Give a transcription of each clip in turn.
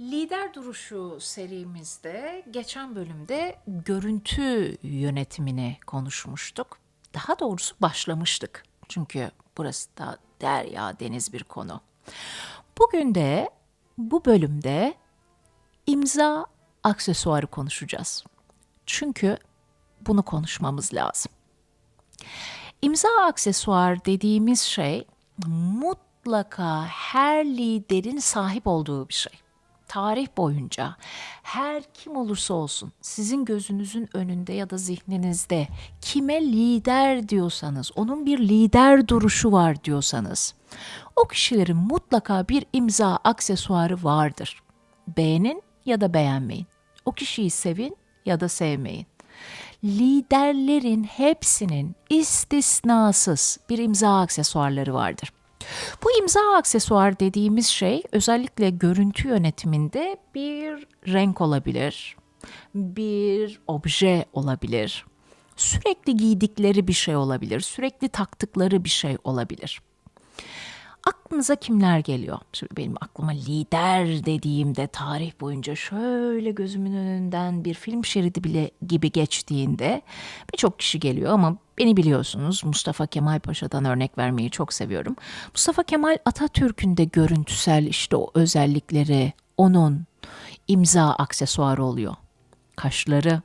Lider Duruşu serimizde geçen bölümde görüntü yönetimini konuşmuştuk. Daha doğrusu başlamıştık. Çünkü burası da derya deniz bir konu. Bugün de bu bölümde imza aksesuarı konuşacağız. Çünkü bunu konuşmamız lazım. İmza aksesuar dediğimiz şey mutlaka her liderin sahip olduğu bir şey. Tarih boyunca her kim olursa olsun sizin gözünüzün önünde ya da zihninizde kime lider diyorsanız, onun bir lider duruşu var diyorsanız o kişilerin mutlaka bir imza aksesuarı vardır. Beğenin ya da beğenmeyin. O kişiyi sevin ya da sevmeyin liderlerin hepsinin istisnasız bir imza aksesuarları vardır. Bu imza aksesuar dediğimiz şey özellikle görüntü yönetiminde bir renk olabilir, bir obje olabilir, sürekli giydikleri bir şey olabilir, sürekli taktıkları bir şey olabilir. Aklınıza kimler geliyor? Şimdi benim aklıma lider dediğimde tarih boyunca şöyle gözümün önünden bir film şeridi bile gibi geçtiğinde birçok kişi geliyor ama beni biliyorsunuz Mustafa Kemal Paşa'dan örnek vermeyi çok seviyorum. Mustafa Kemal Atatürk'ün de görüntüsel işte o özellikleri onun imza aksesuarı oluyor. Kaşları,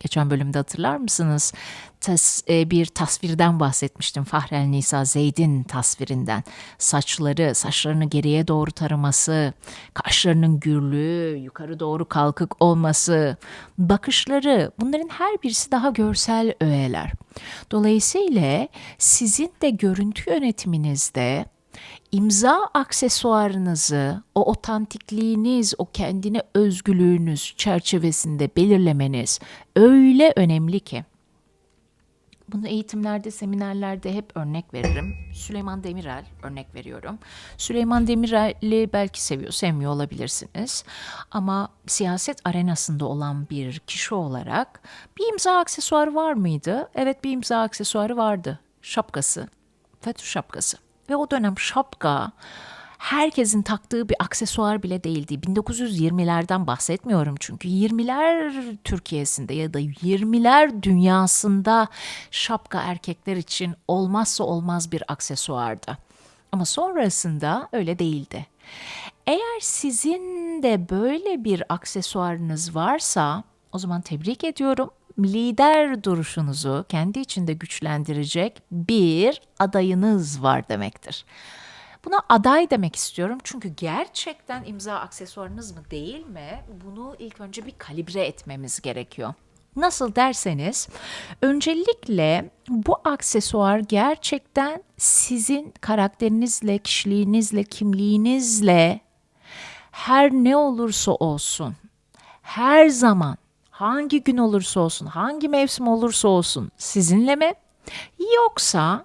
Geçen bölümde hatırlar mısınız? Tas, e, bir tasvirden bahsetmiştim. Fahrel Nisa Zeyd'in tasvirinden. Saçları, saçlarını geriye doğru taraması, kaşlarının gürlüğü, yukarı doğru kalkık olması, bakışları bunların her birisi daha görsel öğeler. Dolayısıyla sizin de görüntü yönetiminizde imza aksesuarınızı, o otantikliğiniz, o kendine özgülüğünüz çerçevesinde belirlemeniz öyle önemli ki. Bunu eğitimlerde, seminerlerde hep örnek veririm. Süleyman Demirel örnek veriyorum. Süleyman Demirel'i belki seviyor, sevmiyor olabilirsiniz. Ama siyaset arenasında olan bir kişi olarak bir imza aksesuarı var mıydı? Evet bir imza aksesuarı vardı. Şapkası, FETÖ şapkası. Ve o dönem şapka herkesin taktığı bir aksesuar bile değildi. 1920'lerden bahsetmiyorum çünkü 20'ler Türkiye'sinde ya da 20'ler dünyasında şapka erkekler için olmazsa olmaz bir aksesuardı. Ama sonrasında öyle değildi. Eğer sizin de böyle bir aksesuarınız varsa o zaman tebrik ediyorum lider duruşunuzu kendi içinde güçlendirecek bir adayınız var demektir. Buna aday demek istiyorum çünkü gerçekten imza aksesuarınız mı değil mi? Bunu ilk önce bir kalibre etmemiz gerekiyor. Nasıl derseniz öncelikle bu aksesuar gerçekten sizin karakterinizle, kişiliğinizle, kimliğinizle her ne olursa olsun her zaman hangi gün olursa olsun, hangi mevsim olursa olsun sizinle mi? Yoksa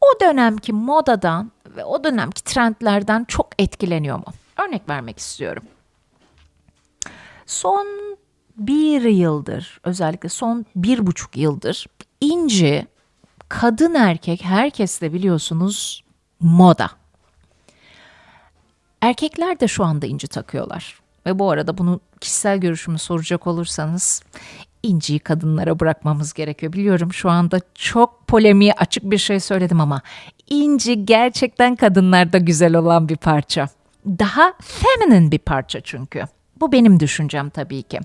o dönemki modadan ve o dönemki trendlerden çok etkileniyor mu? Örnek vermek istiyorum. Son bir yıldır, özellikle son bir buçuk yıldır inci kadın erkek herkes de biliyorsunuz moda. Erkekler de şu anda inci takıyorlar. Ve bu arada bunu kişisel görüşümü soracak olursanız inciyi kadınlara bırakmamız gerekiyor. Biliyorum şu anda çok polemiğe açık bir şey söyledim ama inci gerçekten kadınlarda güzel olan bir parça. Daha feminine bir parça çünkü. Bu benim düşüncem tabii ki.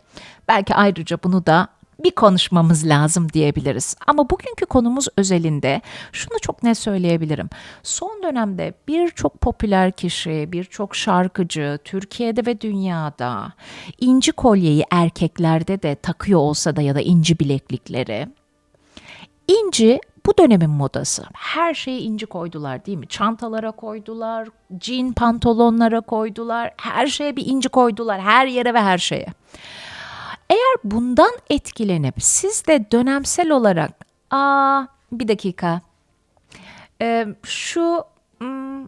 Belki ayrıca bunu da bir konuşmamız lazım diyebiliriz. Ama bugünkü konumuz özelinde şunu çok ne söyleyebilirim. Son dönemde birçok popüler kişi, birçok şarkıcı Türkiye'de ve dünyada inci kolyeyi erkeklerde de takıyor olsa da ya da inci bileklikleri. İnci bu dönemin modası. Her şeye inci koydular değil mi? Çantalara koydular, jean pantolonlara koydular, her şeye bir inci koydular, her yere ve her şeye. Eğer bundan etkilenip siz de dönemsel olarak aa bir dakika ee, şu hmm,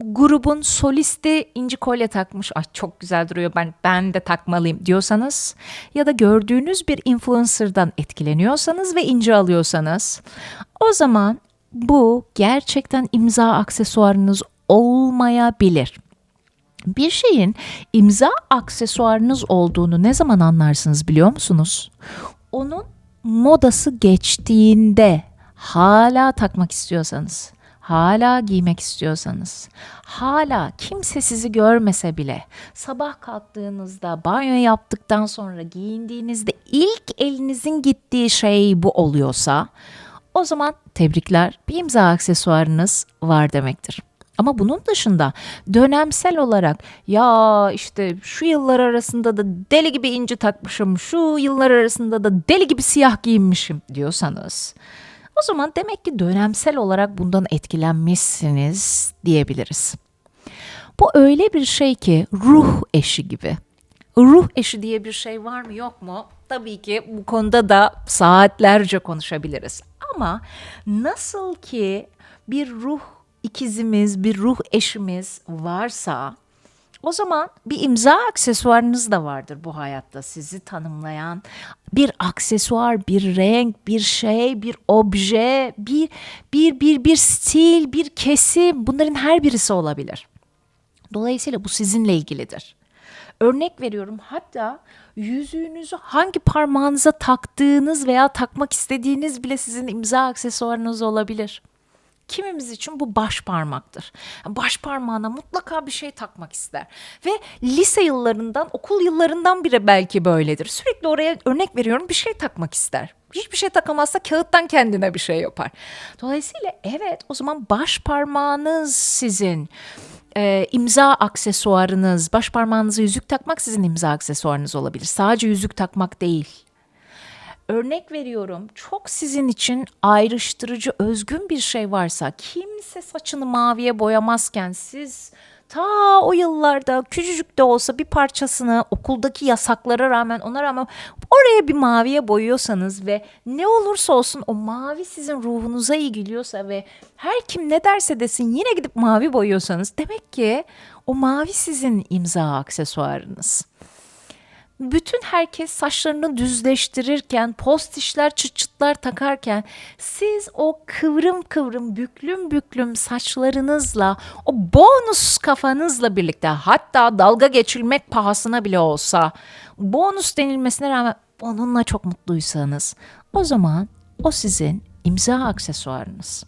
grubun solisti inci kolye takmış ay çok güzel duruyor ben ben de takmalıyım diyorsanız ya da gördüğünüz bir influencer'dan etkileniyorsanız ve inci alıyorsanız o zaman bu gerçekten imza aksesuarınız olmayabilir. Bir şeyin imza aksesuarınız olduğunu ne zaman anlarsınız biliyor musunuz? Onun modası geçtiğinde hala takmak istiyorsanız, hala giymek istiyorsanız, hala kimse sizi görmese bile sabah kalktığınızda, banyo yaptıktan sonra giyindiğinizde ilk elinizin gittiği şey bu oluyorsa o zaman tebrikler bir imza aksesuarınız var demektir. Ama bunun dışında dönemsel olarak ya işte şu yıllar arasında da deli gibi inci takmışım, şu yıllar arasında da deli gibi siyah giyinmişim diyorsanız o zaman demek ki dönemsel olarak bundan etkilenmişsiniz diyebiliriz. Bu öyle bir şey ki ruh eşi gibi. Ruh eşi diye bir şey var mı yok mu? Tabii ki bu konuda da saatlerce konuşabiliriz. Ama nasıl ki bir ruh ikizimiz, bir ruh eşimiz varsa o zaman bir imza aksesuarınız da vardır bu hayatta sizi tanımlayan bir aksesuar, bir renk, bir şey, bir obje, bir bir bir bir stil, bir kesim bunların her birisi olabilir. Dolayısıyla bu sizinle ilgilidir. Örnek veriyorum hatta yüzüğünüzü hangi parmağınıza taktığınız veya takmak istediğiniz bile sizin imza aksesuarınız olabilir. Kimimiz için bu baş parmaktır. Baş parmağına mutlaka bir şey takmak ister. Ve lise yıllarından, okul yıllarından bile belki böyledir. Sürekli oraya örnek veriyorum bir şey takmak ister. Hiçbir şey takamazsa kağıttan kendine bir şey yapar. Dolayısıyla evet o zaman baş parmağınız sizin e, imza aksesuarınız, baş parmağınıza yüzük takmak sizin imza aksesuarınız olabilir. Sadece yüzük takmak değil. Örnek veriyorum çok sizin için ayrıştırıcı özgün bir şey varsa kimse saçını maviye boyamazken siz ta o yıllarda küçücük de olsa bir parçasını okuldaki yasaklara rağmen ona rağmen oraya bir maviye boyuyorsanız ve ne olursa olsun o mavi sizin ruhunuza iyi geliyorsa ve her kim ne derse desin yine gidip mavi boyuyorsanız demek ki o mavi sizin imza aksesuarınız bütün herkes saçlarını düzleştirirken, postişler, çıt çıtlar takarken siz o kıvrım kıvrım, büklüm büklüm saçlarınızla, o bonus kafanızla birlikte hatta dalga geçilmek pahasına bile olsa bonus denilmesine rağmen onunla çok mutluysanız o zaman o sizin imza aksesuarınız.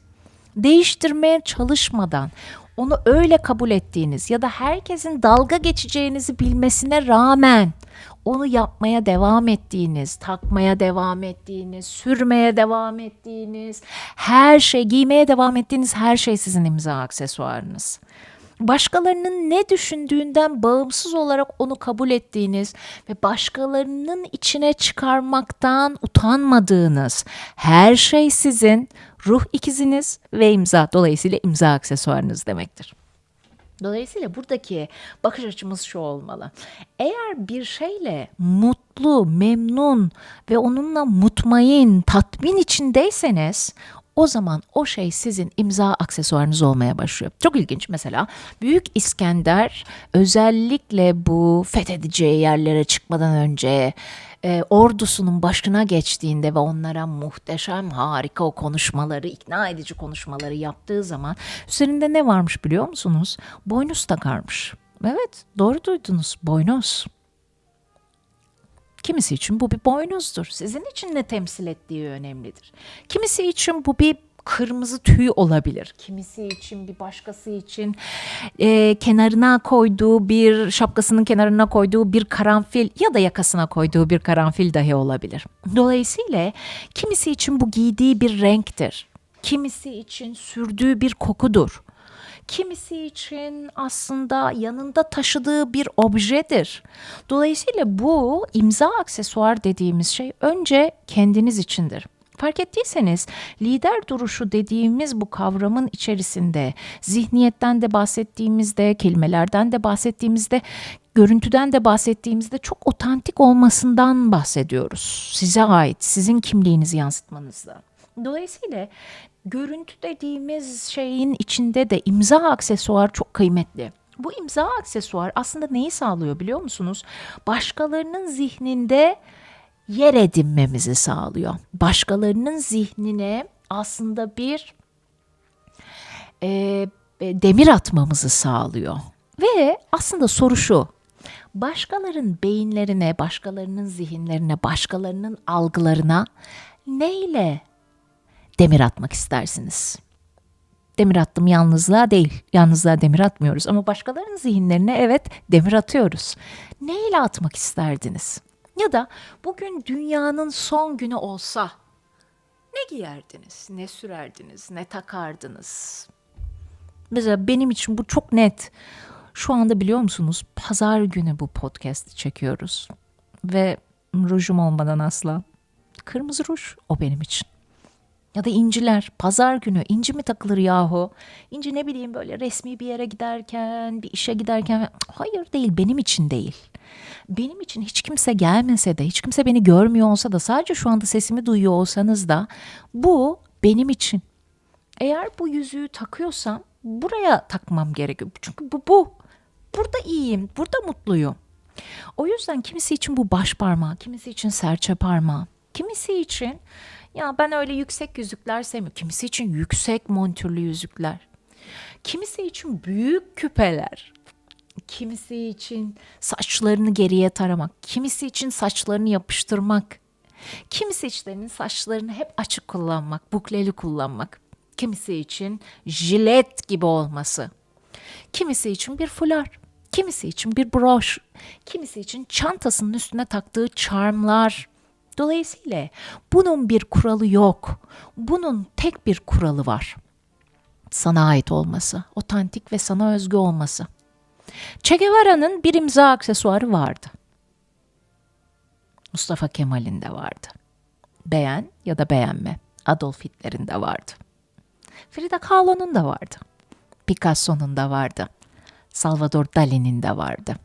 Değiştirmeye çalışmadan onu öyle kabul ettiğiniz ya da herkesin dalga geçeceğinizi bilmesine rağmen onu yapmaya devam ettiğiniz, takmaya devam ettiğiniz, sürmeye devam ettiğiniz, her şey, giymeye devam ettiğiniz her şey sizin imza aksesuarınız. Başkalarının ne düşündüğünden bağımsız olarak onu kabul ettiğiniz ve başkalarının içine çıkarmaktan utanmadığınız her şey sizin ruh ikiziniz ve imza dolayısıyla imza aksesuarınız demektir. Dolayısıyla buradaki bakış açımız şu olmalı. Eğer bir şeyle mutlu, memnun ve onunla mutmain, tatmin içindeyseniz o zaman o şey sizin imza aksesuarınız olmaya başlıyor. Çok ilginç mesela Büyük İskender özellikle bu fethedeceği yerlere çıkmadan önce e, ordusunun başına geçtiğinde ve onlara muhteşem harika o konuşmaları ikna edici konuşmaları yaptığı zaman üzerinde ne varmış biliyor musunuz? Boynuz takarmış. Evet doğru duydunuz boynuz. Kimisi için bu bir boynuzdur. Sizin için ne temsil ettiği önemlidir. Kimisi için bu bir kırmızı tüy olabilir. Kimisi için bir başkası için e, kenarına koyduğu bir şapkasının kenarına koyduğu bir karanfil ya da yakasına koyduğu bir karanfil dahi olabilir. Dolayısıyla kimisi için bu giydiği bir renktir. Kimisi için sürdüğü bir kokudur. Kimisi için aslında yanında taşıdığı bir objedir. Dolayısıyla bu imza aksesuar dediğimiz şey önce kendiniz içindir. Fark ettiyseniz lider duruşu dediğimiz bu kavramın içerisinde zihniyetten de bahsettiğimizde, kelimelerden de bahsettiğimizde, görüntüden de bahsettiğimizde çok otantik olmasından bahsediyoruz. Size ait, sizin kimliğinizi yansıtmanızda. Dolayısıyla görüntü dediğimiz şeyin içinde de imza aksesuar çok kıymetli. Bu imza aksesuar aslında neyi sağlıyor biliyor musunuz? Başkalarının zihninde yer edinmemizi sağlıyor. Başkalarının zihnine aslında bir e, demir atmamızı sağlıyor. Ve aslında soru şu. Başkalarının beyinlerine, başkalarının zihinlerine, başkalarının algılarına neyle demir atmak istersiniz? Demir attım yalnızlığa değil. Yalnızlığa demir atmıyoruz ama başkalarının zihinlerine evet demir atıyoruz. Neyle atmak isterdiniz? Ya da bugün dünyanın son günü olsa ne giyerdiniz, ne sürerdiniz, ne takardınız? Mesela benim için bu çok net. Şu anda biliyor musunuz pazar günü bu podcast'i çekiyoruz. Ve rujum olmadan asla. Kırmızı ruj o benim için. Ya da inciler. Pazar günü inci mi takılır yahu? İnci ne bileyim böyle resmi bir yere giderken, bir işe giderken. Hayır değil benim için değil. Benim için hiç kimse gelmese de, hiç kimse beni görmüyor olsa da sadece şu anda sesimi duyuyor olsanız da bu benim için. Eğer bu yüzüğü takıyorsam buraya takmam gerekiyor. Çünkü bu bu. Burada iyiyim, burada mutluyum. O yüzden kimisi için bu baş parmağı, kimisi için serçe parmağı, kimisi için ya ben öyle yüksek yüzükler sevmiyorum. Kimisi için yüksek montürlü yüzükler. Kimisi için büyük küpeler. Kimisi için saçlarını geriye taramak. Kimisi için saçlarını yapıştırmak. Kimisi için saçlarını hep açık kullanmak, bukleli kullanmak. Kimisi için jilet gibi olması. Kimisi için bir fular. Kimisi için bir broş. Kimisi için çantasının üstüne taktığı charmlar. Dolayısıyla bunun bir kuralı yok. Bunun tek bir kuralı var. Sana ait olması, otantik ve sana özgü olması. Che Guevara'nın bir imza aksesuarı vardı. Mustafa Kemal'in de vardı. Beğen ya da beğenme. Adolf Hitler'in de vardı. Frida Kahlo'nun da vardı. Picasso'nun da vardı. Salvador Dali'nin de vardı.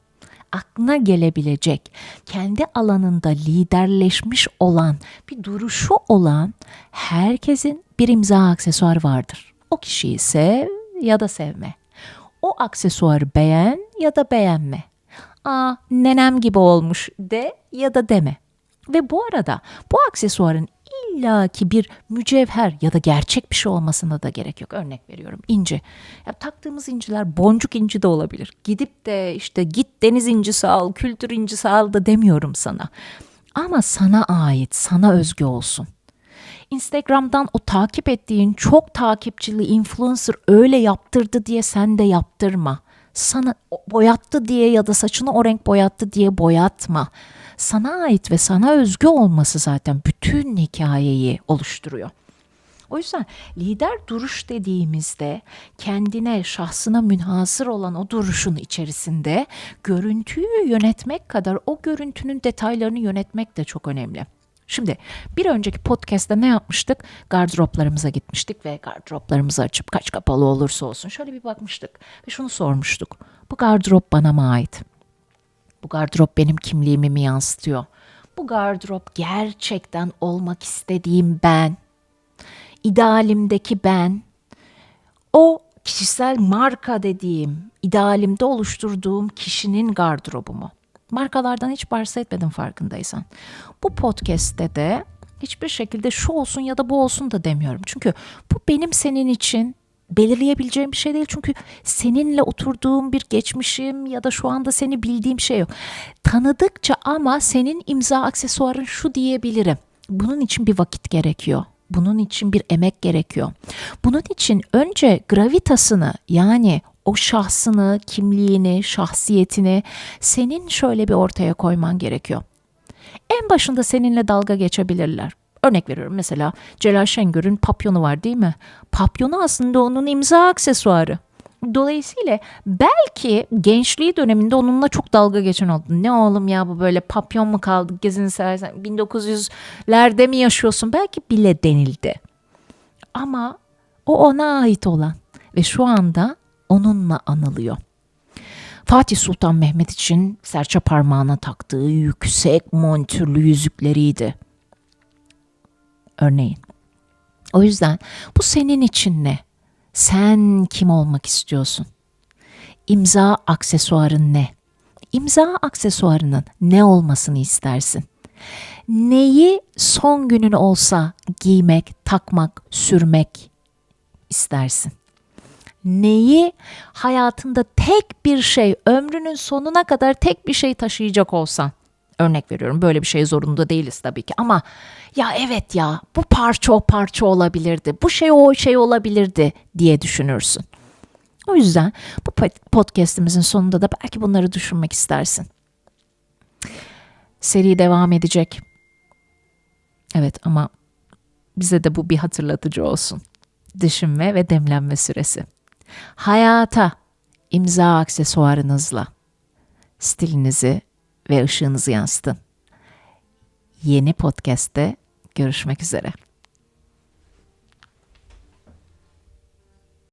Aklına gelebilecek, kendi alanında liderleşmiş olan, bir duruşu olan herkesin bir imza aksesuarı vardır. O kişiyi sev ya da sevme. O aksesuarı beğen ya da beğenme. Aa nenem gibi olmuş de ya da deme. Ve bu arada bu aksesuarın illaki bir mücevher ya da gerçek bir şey olmasına da gerek yok. Örnek veriyorum inci. Ya, taktığımız inciler boncuk inci de olabilir. Gidip de işte git deniz incisi al, kültür incisi al da demiyorum sana. Ama sana ait, sana özgü olsun. Instagram'dan o takip ettiğin çok takipçili influencer öyle yaptırdı diye sen de yaptırma. Sana boyattı diye ya da saçını o renk boyattı diye boyatma sana ait ve sana özgü olması zaten bütün hikayeyi oluşturuyor. O yüzden lider duruş dediğimizde kendine, şahsına münhasır olan o duruşun içerisinde görüntüyü yönetmek kadar o görüntünün detaylarını yönetmek de çok önemli. Şimdi bir önceki podcast'te ne yapmıştık? Gardıroplarımıza gitmiştik ve gardıroplarımızı açıp kaç kapalı olursa olsun şöyle bir bakmıştık ve şunu sormuştuk. Bu gardırop bana mı ait? Bu gardırop benim kimliğimi mi yansıtıyor? Bu gardırop gerçekten olmak istediğim ben. İdealimdeki ben. O kişisel marka dediğim, idealimde oluşturduğum kişinin gardırobu mu? Markalardan hiç bahsetmedim farkındaysan. Bu podcast'te de hiçbir şekilde şu olsun ya da bu olsun da demiyorum. Çünkü bu benim senin için belirleyebileceğim bir şey değil. Çünkü seninle oturduğum bir geçmişim ya da şu anda seni bildiğim şey yok. Tanıdıkça ama senin imza aksesuarın şu diyebilirim. Bunun için bir vakit gerekiyor. Bunun için bir emek gerekiyor. Bunun için önce gravitasını yani o şahsını, kimliğini, şahsiyetini senin şöyle bir ortaya koyman gerekiyor. En başında seninle dalga geçebilirler. Örnek veriyorum mesela Celal Şengör'ün papyonu var değil mi? Papyonu aslında onun imza aksesuarı. Dolayısıyla belki gençliği döneminde onunla çok dalga geçen oldu. Ne oğlum ya bu böyle papyon mu kaldı gezini seversen 1900'lerde mi yaşıyorsun belki bile denildi. Ama o ona ait olan ve şu anda onunla anılıyor. Fatih Sultan Mehmet için serçe parmağına taktığı yüksek montürlü yüzükleriydi örneğin. O yüzden bu senin için ne? Sen kim olmak istiyorsun? İmza aksesuarın ne? İmza aksesuarının ne olmasını istersin? Neyi son günün olsa giymek, takmak, sürmek istersin? Neyi hayatında tek bir şey ömrünün sonuna kadar tek bir şey taşıyacak olsan örnek veriyorum böyle bir şey zorunda değiliz tabii ki ama ya evet ya bu parça o parça olabilirdi bu şey o şey olabilirdi diye düşünürsün. O yüzden bu podcast'imizin sonunda da belki bunları düşünmek istersin. Seri devam edecek. Evet ama bize de bu bir hatırlatıcı olsun. Düşünme ve demlenme süresi. Hayata imza aksesuarınızla stilinizi ve ışığınızı yansıtın. Yeni podcast'te görüşmek üzere.